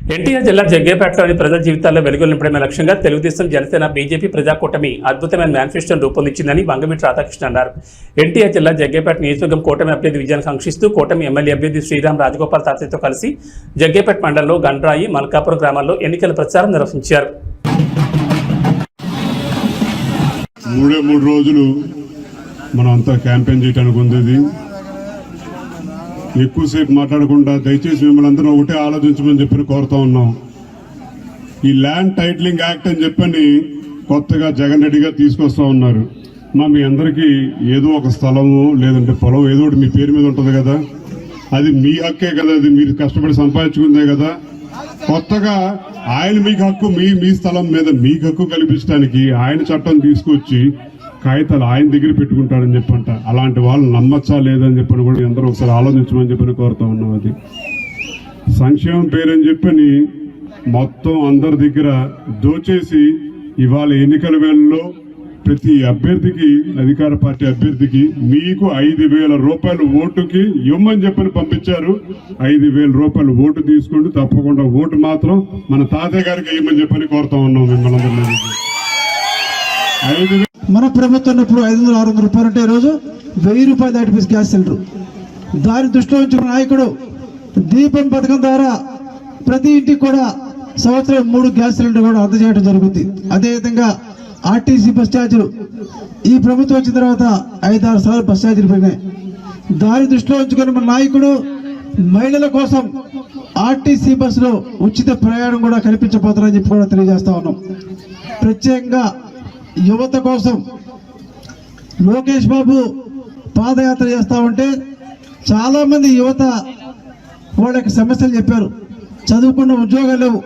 ఎన్టీఆర్ జిల్లా జగ్గేపేటలోని ప్రజల జీవితాల్లో వెలుగులు నింపడమే లక్ష్యంగా తెలుగుదేశం జనసేన బీజేపీ ప్రజాకూటమి అద్భుతమైన మేనిఫెస్టోను రూపొందించిందని వంగవీటి రాధాకృష్ణ అన్నారు. ఎన్టీఆర్ జిల్లా జగ్గేపేట నియోజకవర్గం కూటమి అభ్యర్థి విజయాన్ని కాంక్షిస్తూ కూటమి ఎమ్మెల్యే అభ్యర్థి శ్రీరామ్ రాజగోపాల్ తాతయ్యతో కలిసి జగ్గేపేట మండలంలో గండ్రాయి మల్కాపురం గ్రామాల్లో ఎన్నికల ప్రచారం నిర్వహించారు. మూడే మూడు రోజులు మనం అంతా క్యాంపెయిన్ చేయడానికి ఉంది ఎక్కువసేపు మాట్లాడకుండా దయచేసి మిమ్మల్ని అందరం ఒకటే ఆలోచించమని చెప్పి కోరుతా ఉన్నాం. ఈ ల్యాండ్ టైటిలింగ్ యాక్ట్ అని చెప్పని కొత్తగా జగన్ రెడ్డిగా తీసుకొస్తా ఉన్నారు. మా మీ అందరికీ ఏదో ఒక స్థలము లేదంటే పొలం ఏదో ఒకటి మీ పేరు మీద ఉంటుంది కదా. అది మీ హక్కే కదా అది మీరు కష్టపడి సంపాదించుకుందే కదా. కొత్తగా ఆయన మీకు హక్కు మీ మీ స్థలం మీద మీకు హక్కు కల్పించడానికి ఆయన చట్టం తీసుకొచ్చి కాగితాలు ఆయన దగ్గర పెట్టుకుంటాడని చెప్పంట. అలాంటి వాళ్ళు నమ్మచ్చా లేదని చెప్పని కూడా అందరూ ఒకసారి ఆలోచించమని చెప్పని కోరుతా ఉన్నాం అది. సంక్షేమం పేరని చెప్పని మొత్తం అందరి దగ్గర దోచేసి ఇవాళ ఎన్నికల వేళల్లో ప్రతి అభ్యర్థికి అధికార పార్టీ అభ్యర్థికి మీకు ఐదు వేల రూపాయలు ఓటుకి ఇవ్వమని చెప్పని పంపించారు. ఐదు వేల రూపాయలు ఓటు తీసుకోండి. తప్పకుండా ఓటు మాత్రం మన తాతయ్య గారికి ఇవ్వమని చెప్పని కోరుతా ఉన్నాం మిమ్మల్ని ఐదు మన ప్రభుత్వం ఉన్నప్పుడు ఐదు వందల ఆరు వందల రూపాయలు ఉంటే ఈరోజు వెయ్యి రూపాయలు దాటిపోయి గ్యాస్ సిలిండర్. దాని దృష్టిలో ఉంచుకున్న నాయకుడు దీపం పథకం ద్వారా ప్రతి ఇంటికి కూడా సంవత్సరం మూడు గ్యాస్ సిలిండర్ కూడా అందజేయడం జరుగుతుంది అదేవిధంగా ఆర్టీసీ బస్ ఛార్జీలు ఈ ప్రభుత్వం వచ్చిన తర్వాత ఐదారు సార్లు బస్ ఛార్జీలు పెరిగినాయి. దాని దృష్టిలో ఉంచుకుని మన నాయకుడు మహిళల కోసం ఆర్టీసీ బస్సులో ఉచిత ప్రయాణం కూడా కల్పించబోతున్నారని చెప్పి కూడా తెలియజేస్తా ఉన్నాం. ప్రత్యేకంగా యువత కోసం లోకేష్ బాబు పాదయాత్ర చేస్తా ఉంటే చాలామంది యువత వాళ్ళకి సమస్యలు చెప్పారు. చదువుకున్న ఉద్యోగాలు లేవు.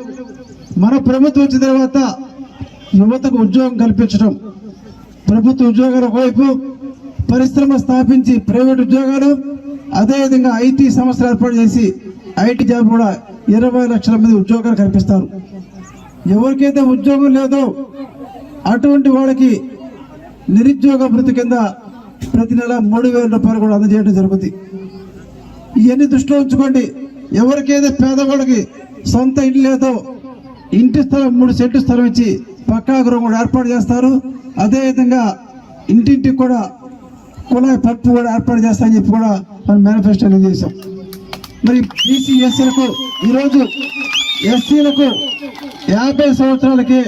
మన ప్రభుత్వం వచ్చిన తర్వాత యువతకు ఉద్యోగం కల్పించడం. ప్రభుత్వ ఉద్యోగాలు ఒకవైపు పరిశ్రమ స్థాపించి ప్రైవేట్ ఉద్యోగాలు అదేవిధంగా ఐటీ సంస్థలు ఏర్పాటు చేసి ఐటీ జాబ్ కూడా ఇరవై లక్షల మంది ఉద్యోగాలు కల్పిస్తారు. ఎవరికైతే ఉద్యోగం లేదో అటువంటి వాళ్ళకి నిరుద్యోగ భృతి కింద ప్రతి నెల మూడు వేల రూపాయలు కూడా అందజేయడం జరుగుతుంది. ఇవన్నీ దృష్టిలో ఉంచుకోండి. ఎవరికైతే పేదవాళ్ళకి సొంత ఇల్లు లేదో ఇంటి స్థలం మూడు సెంటు స్థలం ఇచ్చి పక్కా గృహం కూడా ఏర్పాటు చేస్తారు. అదేవిధంగా ఇంటింటికి కూడా కుళాయి పప్పు కూడా ఏర్పాటు చేస్తామని చెప్పి కూడా మనం మేనిఫెస్టోలో చేశాం. మరి బీసీ ఎస్సీలకు ఈరోజు ఎస్సీలకు యాభై సంవత్సరాలకి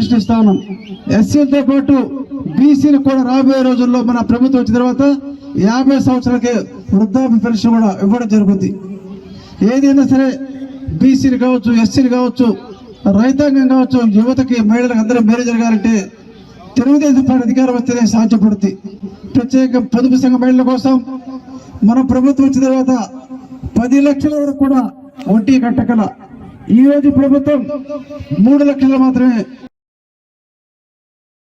పెన్షన్ ఇస్తా ఉన్నాం ఎస్సీలతో పాటు బీసీలకు కూడా రాబోయే రోజుల్లో మన ప్రభుత్వం వచ్చిన తర్వాత యాభై సంవత్సరాలకి వృద్ధాప్య పెన్షన్ కూడా ఇవ్వడం జరుగుతుంది. ఏదైనా సరే బీసీలు కావచ్చు ఎస్సీలు కావచ్చు రైతాంగం కావచ్చు యువతకి మహిళలకు అందరూ మేలు జరగాలంటే తెలుగుదేశం పార్టీ అధికారం వస్తేనే సాధ్యపడుతుంది. ప్రత్యేక పొదుపు సంఘ మహిళల కోసం మన ప్రభుత్వం వచ్చిన తర్వాత పది లక్షల వరకు కూడా వడ్డీ కట్టగల. ఈ రోజు ప్రభుత్వం మూడు లక్షలు మాత్రమే